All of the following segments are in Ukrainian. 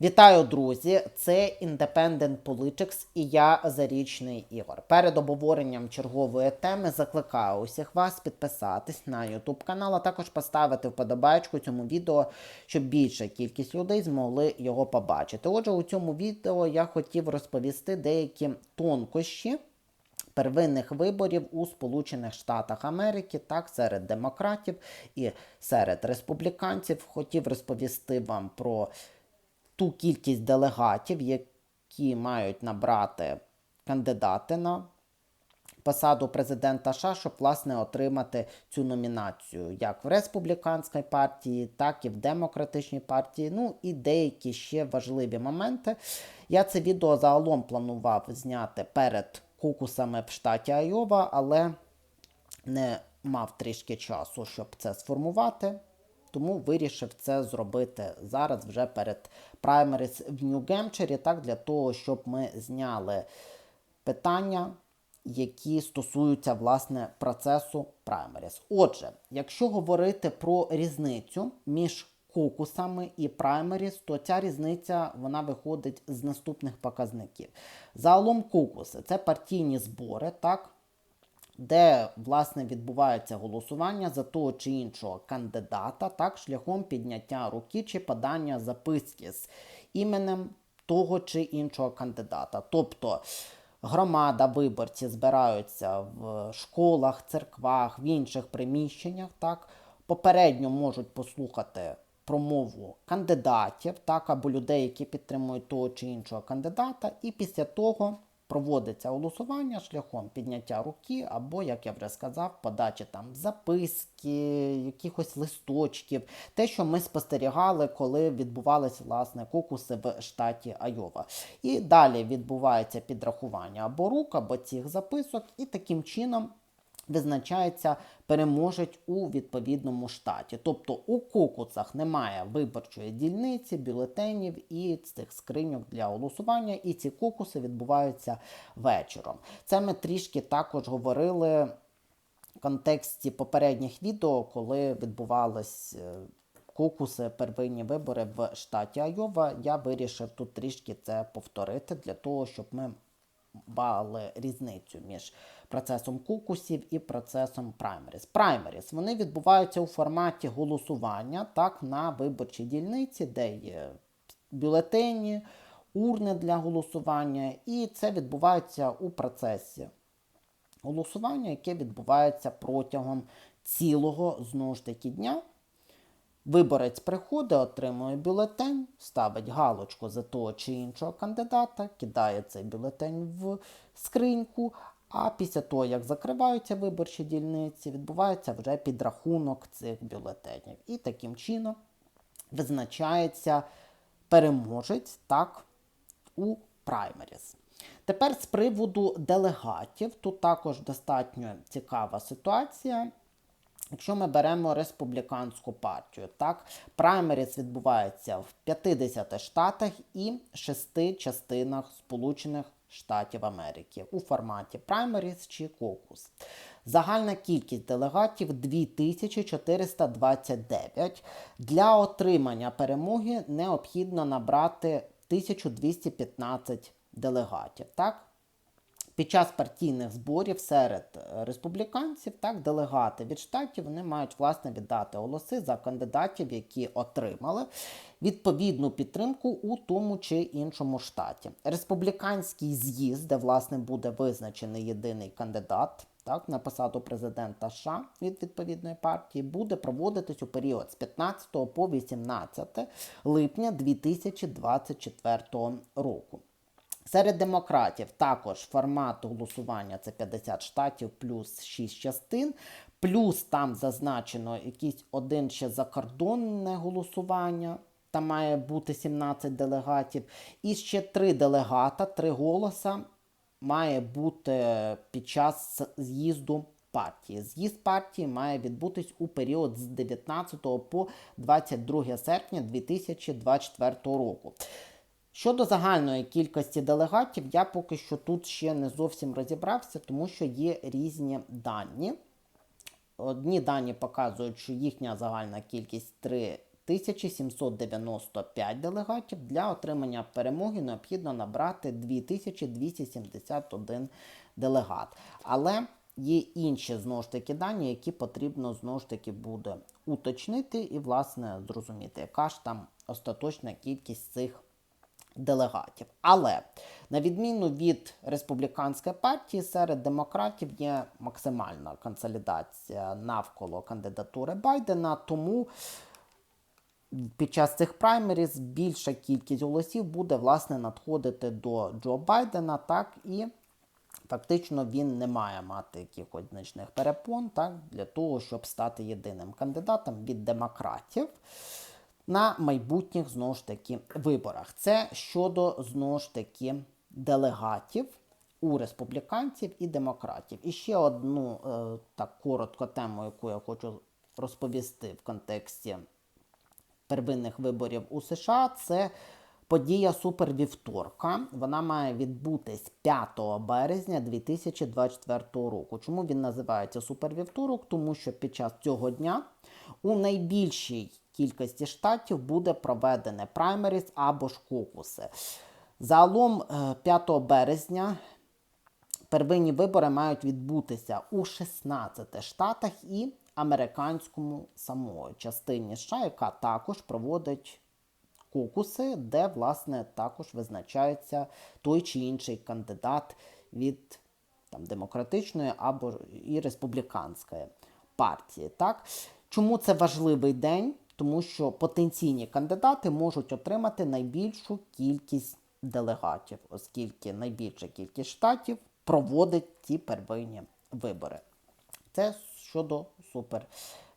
Вітаю, друзі! Це Independent Politics і я Зарічний Ігор. Перед обговоренням чергової теми закликаю усіх вас підписатись на YouTube канал, а також поставити вподобайку цьому відео, щоб більша кількість людей змогли його побачити. Отже, у цьому відео я хотів розповісти деякі тонкощі первинних виборів у Сполучених Штатах Америки, так, серед демократів і серед республіканців. Хотів розповісти вам про ту кількість делегатів, які мають набрати кандидати на посаду президента США, щоб власне отримати цю номінацію як в республіканській партії, так і в демократичній партії. Ну і деякі ще важливі моменти. Я це відео загалом планував зняти перед кукусами в штаті Айова, але не мав трішки часу, щоб це сформувати. Тому вирішив це зробити зараз вже перед праймерис в Нью-Гемпширі, так, для того, щоб ми зняли питання, які стосуються власне процесу праймерис. Отже, якщо говорити про різницю між кокусами і праймеріс, то ця різниця вона виходить з наступних показників. Загалом кокуси це партійні збори, так, де власне відбувається голосування за того чи іншого кандидата, так, шляхом підняття руки чи подання записки з іменем того чи іншого кандидата. Тобто громада, виборці збираються в школах, церквах, в інших приміщеннях, так, попередньо можуть послухати промову кандидатів, так, або людей, які підтримують того чи іншого кандидата, і після того проводиться голосування шляхом підняття руки, або, як я вже сказав, подачі там записки, якихось листочків, те, що ми спостерігали, коли відбувалися власне кокуси в штаті Айова. І далі відбувається підрахування або рук, або цих записок, і таким чином. Визначається переможець у відповідному штаті. Тобто у кокуцах немає виборчої дільниці, бюлетенів і цих скриньок для голосування, і ці кокуси відбуваються вечором. Це ми трішки також говорили в контексті попередніх відео, коли відбувались кокуси, первинні вибори в штаті Айова. Я вирішив тут трішки це повторити для того, щоб ми бали різницю між процесом кукусів і процесом праймеріс. Праймеріс вони відбуваються у форматі голосування так, на виборчій дільниці, де є бюлетені, урни для голосування, і це відбувається у процесі голосування, яке відбувається протягом цілого знову ж таки дня. Виборець приходить, отримує бюлетень, ставить галочку за того чи іншого кандидата, кидає цей бюлетень в скриньку. А після того, як закриваються виборчі дільниці, відбувається вже підрахунок цих бюлетенів. І таким чином визначається переможець так, у праймеріс. Тепер з приводу делегатів, тут також достатньо цікава ситуація. Якщо ми беремо республіканську партію, так, праймеріс відбувається в 50 штатах і 6 частинах Сполучених Штатів Америки у форматі Primaries чи кокус. Загальна кількість делегатів 2429. Для отримання перемоги необхідно набрати 1215 делегатів. Так? Під час партійних зборів серед е, республіканців, так, делегати від штатів вони мають власне віддати голоси за кандидатів, які отримали відповідну підтримку у тому чи іншому штаті. Республіканський з'їзд, де власне буде визначений єдиний кандидат. Так, на посаду президента США від відповідної партії буде проводитись у період з 15 по 18 липня 2024 року. Серед демократів також формат голосування це 50 штатів плюс 6 частин, плюс там зазначено якийсь один ще закордонне голосування. Там має бути 17 делегатів. І ще три делегата, три голоса має бути під час з'їзду партії. З'їзд партії має відбутись у період з 19 по 22 серпня 2024 року. Щодо загальної кількості делегатів, я поки що тут ще не зовсім розібрався, тому що є різні дані. Одні дані показують, що їхня загальна кількість 3 795 делегатів. Для отримання перемоги необхідно набрати 2271 делегат. Але є інші знову ж таки дані, які потрібно знову ж таки буде уточнити і, власне, зрозуміти, яка ж там остаточна кількість цих делегатів. Але на відміну від республіканської партії, серед демократів є максимальна консолідація навколо кандидатури Байдена, тому під час цих праймеріз більша кількість голосів буде власне надходити до Джо Байдена, так і фактично він не має мати якихось значних перепон так, для того, щоб стати єдиним кандидатом від демократів на майбутніх знову ж таки виборах. Це щодо знову ж таки делегатів у республіканців і демократів. І ще одну е, так коротко тему, яку я хочу розповісти в контексті первинних виборів у США, це подія супервівторка. Вона має відбутись 5 березня 2024 року. Чому він називається супервівторок? Тому що під час цього дня у найбільшій кількості штатів буде проведене праймеріс або ж кокуси. Загалом е, 5 березня первинні вибори мають відбутися у 16 штатах і американському самої частині США, яка також проводить кокуси, де, власне, також визначається той чи інший кандидат від там, демократичної або і республіканської партії. Так? Чому це важливий день? Тому що потенційні кандидати можуть отримати найбільшу кількість делегатів, оскільки найбільша кількість штатів проводить ті первинні вибори. Це щодо супер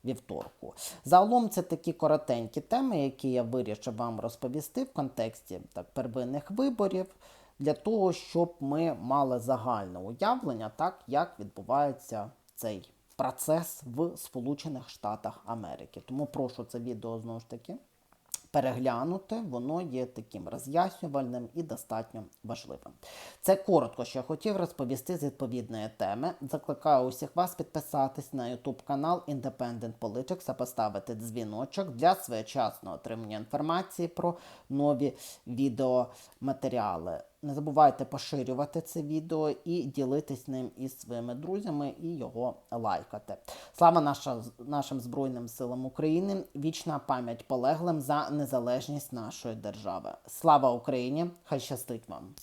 вівторку. Загалом це такі коротенькі теми, які я вирішив вам розповісти в контексті так, первинних виборів, для того, щоб ми мали загальне уявлення, так, як відбувається цей процес в Сполучених Штатах Америки. Тому прошу це відео знову ж таки переглянути, воно є таким роз'яснювальним і достатньо важливим. Це коротко, що я хотів розповісти з відповідної теми. Закликаю усіх вас підписатись на YouTube канал Independent Politics, а поставити дзвіночок для своєчасного отримання інформації про нові відеоматеріали. Не забувайте поширювати це відео і ділитись ним із своїми друзями і його лайкати. Слава наша, нашим Збройним силам України! Вічна пам'ять полеглим за незалежність нашої держави. Слава Україні! Хай щастить вам!